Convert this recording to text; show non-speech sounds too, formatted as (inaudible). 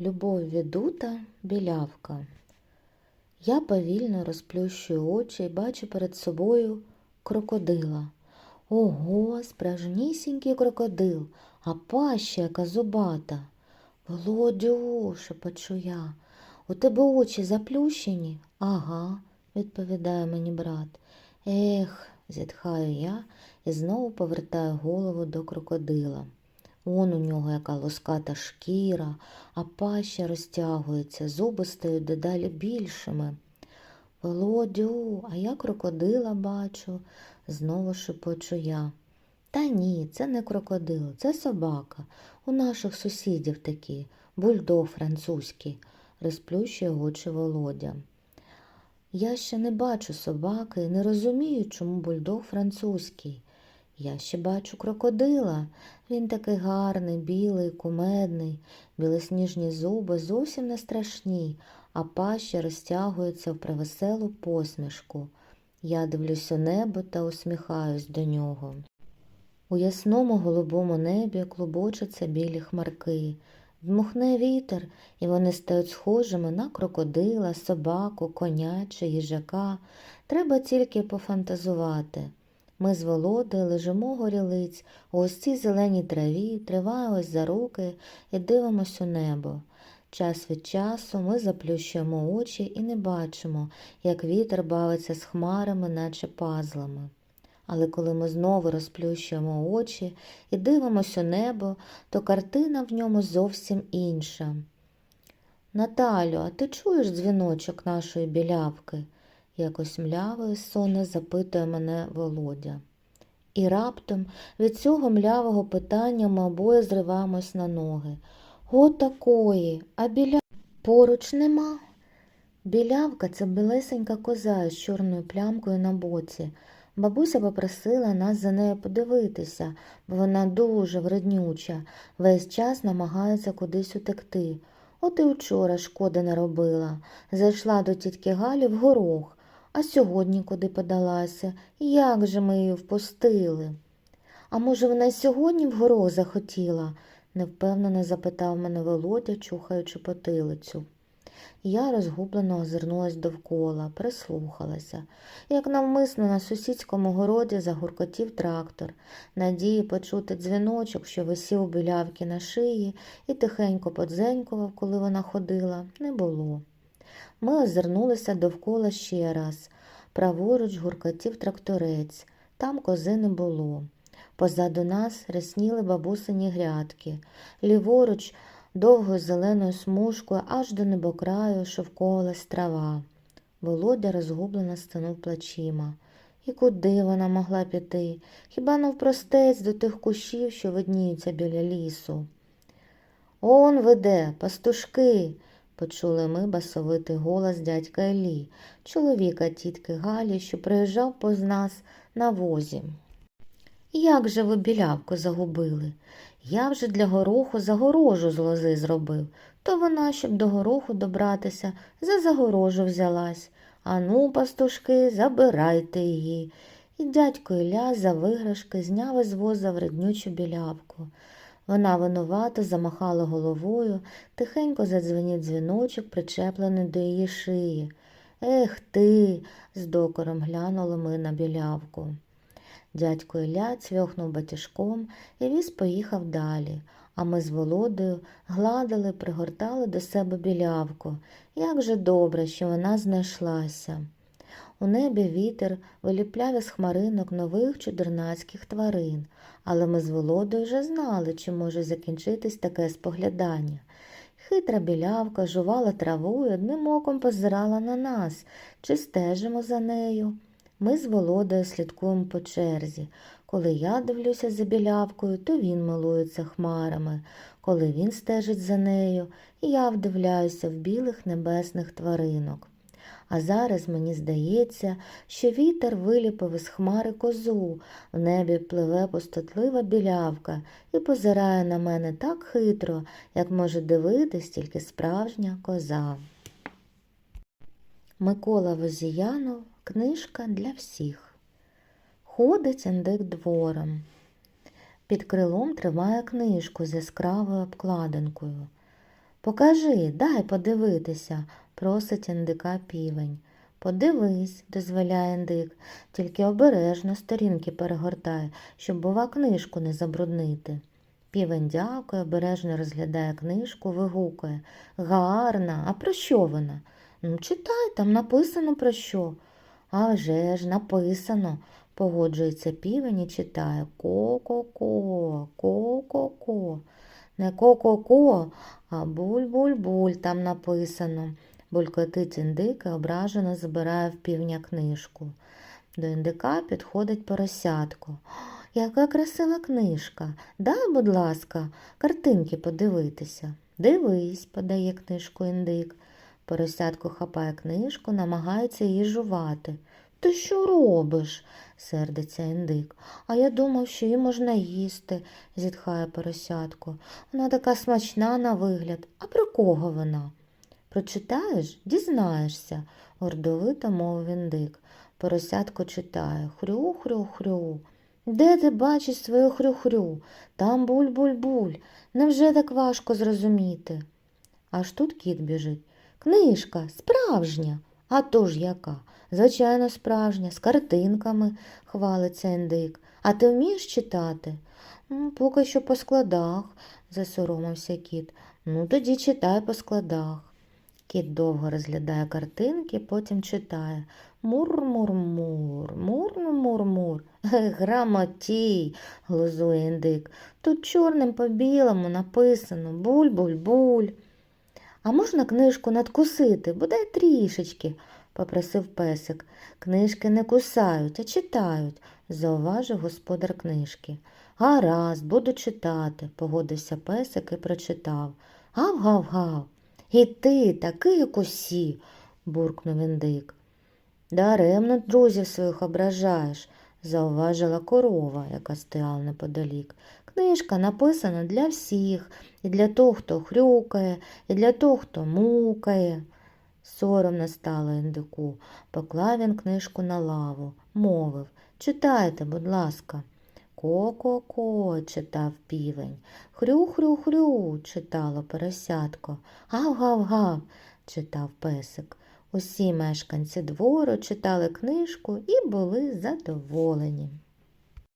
Любов відута білявка. Я повільно розплющую очі і бачу перед собою крокодила. Ого, справжнісінький крокодил, а паща яка зубата. Володю, шепочу я, у тебе очі заплющені? Ага, відповідає мені брат. Ех, зітхаю я і знову повертаю голову до крокодила. Он у нього яка лоската шкіра, а паща розтягується, зуби стають дедалі більшими. Володю, а я крокодила бачу, знову шепочу я. Та ні, це не крокодил, це собака. У наших сусідів такі, бульдог французький, розплющує очі Володя. Я ще не бачу собаки і не розумію, чому бульдог французький. Я ще бачу крокодила. Він такий гарний, білий, кумедний, білосніжні зуби зовсім не страшні, а паща розтягується в привеселу посмішку. Я дивлюсь у небо та усміхаюсь до нього. У ясному голубому небі клубочаться білі хмарки. Дмухне вітер, і вони стають схожими на крокодила, собаку, коня чи їжака. Треба тільки пофантазувати. Ми з Володою лежимо горілиць у ось цій зеленій траві, триваємось за руки і дивимось у небо. Час від часу ми заплющуємо очі і не бачимо, як вітер бавиться з хмарами, наче пазлами. Але коли ми знову розплющуємо очі і дивимося у небо, то картина в ньому зовсім інша. Наталю, а ти чуєш дзвіночок нашої білявки? Якось мляво і сонно запитує мене Володя. І раптом від цього млявого питання ми обоє зриваємось на ноги. О, такої, а біля поруч нема. Білявка це білесенька коза з чорною плямкою на боці. Бабуся попросила нас за нею подивитися, бо вона дуже вреднюча, весь час намагається кудись утекти. От і вчора шкоди наробила. Зайшла до тітки Галі в горох, а сьогодні куди подалася, як же ми її впустили? А може, вона й сьогодні в горох захотіла? невпевнено запитав мене Володя, чухаючи потилицю. Я розгублено озирнулась довкола, прислухалася. Як навмисно на сусідському городі загуркотів трактор, надії почути дзвіночок, що висів білявки на шиї, і тихенько подзенькував, коли вона ходила, не було. Ми озирнулися довкола ще раз. Праворуч гуркотів тракторець, там кози не було. Позаду нас рясніли бабусині грядки, ліворуч довгою зеленою смужкою аж до небокраю шовковалась трава. Володя розгублено стинув плачима. І куди вона могла піти? Хіба навпростець до тих кущів, що видніються біля лісу? Он веде, пастушки, почули ми басовитий голос дядька Елі, чоловіка тітки Галі, що приїжджав поз нас на возі. Як же ви білявку загубили? Я вже для гороху загорожу з лози зробив, то вона, щоб до гороху добратися, за загорожу взялась. Ану, пастушки, забирайте її. І дядько Ілля за виграшки зняв із воза вреднючу білявку. Вона винувато замахала головою, тихенько задзвенів дзвіночок, причеплений до її шиї. Ех ти, з докором глянули ми на білявку. Дядько Ілля цвьохнув батіжком і віз поїхав далі, а ми з Володою гладили, пригортали до себе білявку. Як же добре, що вона знайшлася. У небі вітер виліпляв із хмаринок нових чудернацьких тварин, але ми з Володою вже знали, чи може закінчитись таке споглядання. Хитра білявка жувала траву і одним оком позирала на нас, чи стежимо за нею. Ми з Володою слідкуємо по черзі. Коли я дивлюся за білявкою, то він милується хмарами. Коли він стежить за нею, я вдивляюся в білих небесних тваринок. А зараз мені здається, що вітер виліпив із хмари козу, в небі пливе пустотлива білявка і позирає на мене так хитро, як може дивитись тільки справжня коза. Микола Возіянов Книжка для всіх. Ходить індик двором. Під крилом тримає книжку з яскравою обкладинкою. Покажи, дай подивитися, просить індика півень. Подивись, дозволяє індик, тільки обережно сторінки перегортай, щоб, бува, книжку не забруднити. Півень дякує, обережно розглядає книжку, вигукує. Гарна, а про що вона? Ну, читай, там написано про що. А вже ж написано, погоджується півень і читає ко-ко-ко, ко-ко-ко. Не ко-ко-ко, а буль-буль-буль там написано. Булькотить індик і ображено забирає в півня книжку. До індика підходить поросятко. Яка красива книжка. Дай, будь ласка, картинки подивитися. Дивись, подає книжку індик. Поросятко хапає книжку, намагається її жувати. Ти що робиш? сердиться індик. А я думав, що її можна їсти, зітхає поросятко. Вона така смачна на вигляд. А про кого вона? Прочитаєш, дізнаєшся, гордовито мовив індик. Поросятко читає хрю-хрю-хрю. Де ти бачиш свою хрю-хрю? Там буль-буль-буль. Невже так важко зрозуміти? Аж тут кіт біжить. Книжка справжня. А то ж яка? Звичайно, справжня, з картинками, хвалиться індик. А ти вмієш читати? Поки що по складах, засоромився кіт. Ну, тоді читай по складах. Кіт довго розглядає картинки, потім читає Мур-мур-мур, мур-мур-мур. (laughs) Грамотій, глузує індик. Тут чорним по білому написано буль-буль-буль. А можна книжку надкусити, бодай трішечки, попросив песик. Книжки не кусають, а читають, зауважив господар книжки. Гаразд, буду читати, погодився песик і прочитав. Гав-гав-гав. І ти такий, як усі, буркнув індик. Даремно друзів своїх ображаєш, зауважила корова, яка стояла неподалік. Книжка написана для всіх, і для того, хто хрюкає, і для того, хто мукає. Соромно стало індику. Поклав він книжку на лаву, мовив Читайте, будь ласка. Ко-ко-ко, читав півень. Хрю-хрю-хрю, читало поросятко. Гав-гав-гав, читав песик. Усі мешканці двору читали книжку і були задоволені.